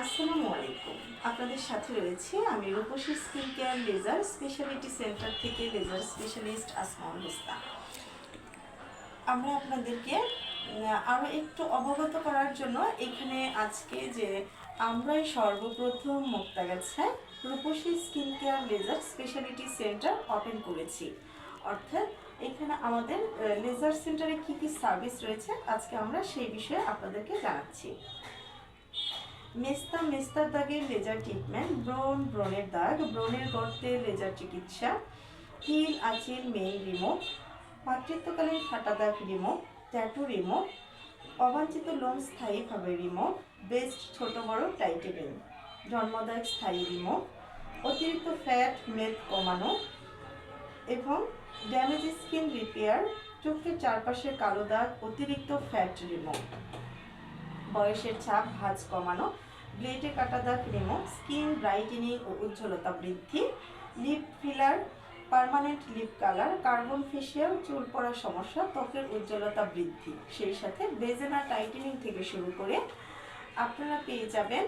আসসালামু আলাইকুম। আপনাদের সাথে রয়েছে আমি Rupashi skin care laser speciality centre থেকে লেজার স্পেশালিস্ট আসমাউল হোসনা। আমরা আপনাদেরকে উম, আরও একটু অবগত করার জন্য এখানে আজকে যে আমরাই সর্বপ্রথম মুক্তাগাছায় Rupashi skin care laser speciality centre open করেছি। অর্থাৎ এখানে আমাদের লেজার সেন্টারে কি কি সার্ভিস রয়েছে আজকে আমরা সেই বিষয়ে আপনাদেরকে জানাচ্ছি। মেস্তা মেস্তার দাগের লেজার ট্রিটমেন্ট ব্রণ, ব্রণের দাগ, ব্রণের গর্তে লেজার চিকিৎসা হিল আচিল মেইন রিমোভ মাতৃত্বকালীন ফাটা দাগ রিমোভ ট্যাটু রিমোভ অবাঞ্ছিত লোম স্থায়ীভাবে রিমোভ বেস্ট ছোট বড় টাইটেনিং জন্মদায়ক স্থায়ী রিমোভ অতিরিক্ত ফ্যাট মেদ কমানো এবং ড্যামেজ স্কিন রিপেয়ার চোখের চারপাশে কালো দাগ, অতিরিক্ত ফ্যাট রিমোভ বয়সের ছাপ ভাঁজ কমানো ব্লেডে কাটা দাগ রিমুভ স্কিন ব্রাইটেনিং ও উজ্জ্বলতা বৃদ্ধি, lip filler, permanent lip colour, carbon facial, চুল পড়ার সমস্যা, ত্বকের উজ্জ্বলতা বৃদ্ধি। সেই সাথে বেজেনা টাইটেনিং থেকে শুরু করে আপনারা পেয়ে যাবেন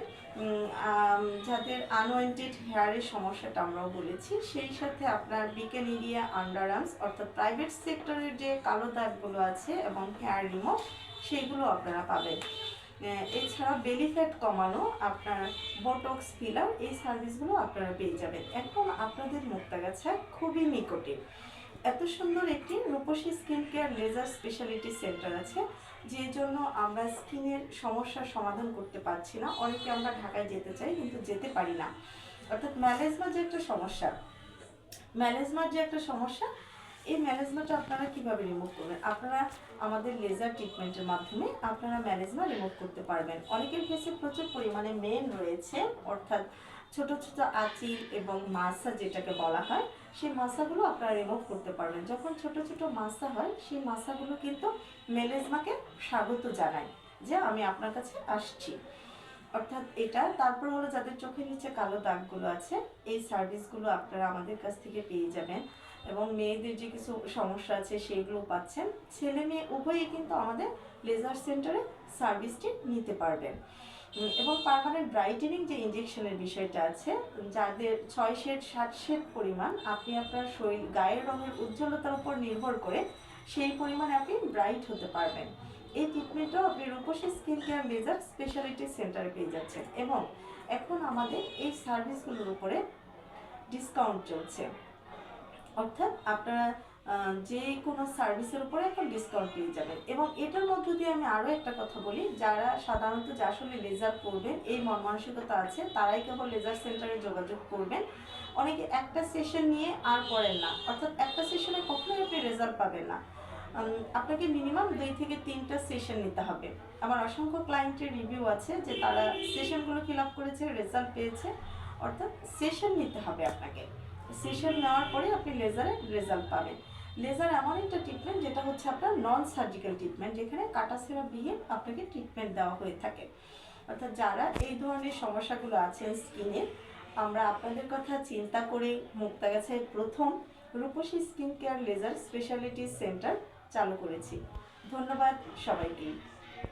যাদের আনওয়েন্টেড হেয়ারের সমস্যাটা আমরাও বলেছি, সেই সাথে আপনার বিকেন এরিয়া আন্ডার আর্মস অর্থাৎ প্রাইভেট সেক্টরের যে কালো দাগগুলো আছে এবং হেয়ার রিমুভ সেইগুলো আপনারা পাবেন। এছাড়া বেলি ফ্যাট কমানো আপনার বটক্স ফিলার এই সার্ভিসগুলো আপনারা পেয়ে যাবেন। এখন আপনাদের মুক্তাগাছা খুবই নিকটে এত সুন্দর একটি Rupashi skin care laser speciality centre আছে, যে জন্য আমরা স্কিনের সমস্যার সমাধান করতে পারছি না। অনেকে আমরা ঢাকায় যেতে চাই, কিন্তু যেতে পারি না। অর্থাৎ ম্যালেজমা যে একটা সমস্যা ম্যালেজমার যে একটা সমস্যা এই ম্যালেজমাটা আপনারা কীভাবে রিমুভ করবেন? আপনারা আমাদের লেজার ট্রিটমেন্টের মাধ্যমে আপনারা ম্যালেজমা রিমুভ করতে পারবেন। অনেকের ফেসে প্রচুর পরিমাণে মেন রয়েছে, অর্থাৎ ছোট ছোট আঁচিল এবং মাসা যেটাকে বলা হয়, সেই মাসাগুলো আপনারা রিমুভ করতে পারবেন। যখন ছোট ছোট মাসা হয়, সেই মাসাগুলো কিন্তু মেলেজমাকে স্বাগত জানায় যে আমি আপনার কাছে আসছি। অর্থাৎ এটা। তারপর হলো যাদের চোখের নিচে কালো দাগগুলো আছে, এই সার্ভিসগুলো আপনারা আমাদের কাছ থেকে পেয়ে যাবেন। এবং মেয়েদের যে কিছু সমস্যা আছে সেগুলো পাচ্ছেন। ছেলে মেয়ে উভয়ই কিন্তু আমাদের লেজার সেন্টারে সার্ভিসটি নিতে পারবেন। এবং পার্মানেন্ট ব্রাইটেনিং যে ইঞ্জেকশনের বিষয়টা আছে, যাদের ছয় শেড সাত শেড পরিমাণ, আপনি আপনার শরীর, গায়ের রঙের উজ্জ্বলতার উপর নির্ভর করে সেই পরিমাণে আপনি ব্রাইট হতে পারবেন। এই ট্রিটমেন্টও আপনি Rupashi skin care laser speciality সেন্টারে পেয়ে যাচ্ছেন এবং এখন আমাদের এই সার্ভিসগুলোর উপরে ডিসকাউন্ট চলছে। অর্থাৎ আপনারা যে কোনো সার্ভিসের উপরে এখন ডিসকাউন্ট পেয়ে যাবেন। এবং এটার মধ্য দিয়ে আমি আরও একটা কথা বলি, যারা সাধারণত যে আসলে লেজার করবেন, এই মন মানসিকতা আছে, তারাই কেবল লেজার সেন্টারে যোগাযোগ করবেন। অনেকে একটা সেশন নিয়ে আর করেন না। অর্থাৎ একটা সেশনে কখনোই আপনি রেজাল্ট পাবেন না। আপনাকে মিনিমাম দুই থেকে তিনটা সেশন নিতে হবে। আমার অসংখ্য ক্লায়েন্টের রিভিউ আছে যে তারা সেশনগুলো ফিল আপ করেছে রেজাল্ট পেয়েছে। অর্থাৎ সেশন নিতে হবে আপনাকে। সেশন নেওয়ার পরে আপনি লেজারে রেজাল্ট পাবেন। লেজার এমন একটা ট্রিটমেন্ট যেটা হচ্ছে আপনার নন সার্জিক্যাল ট্রিটমেন্ট যেখানে কাটা সেরা দিয়ে আপনাকে ট্রিটমেন্ট দেওয়া হয়ে থাকে। অর্থাৎ যারা এই ধরনের সমস্যাগুলো আছেন স্কিনে আমরা আপনাদের কথা চিন্তা করে মুক্তাগাছায় প্রথম Rupashi skin care laser speciality centre চালু করেছি। ধন্যবাদ সবাইকে।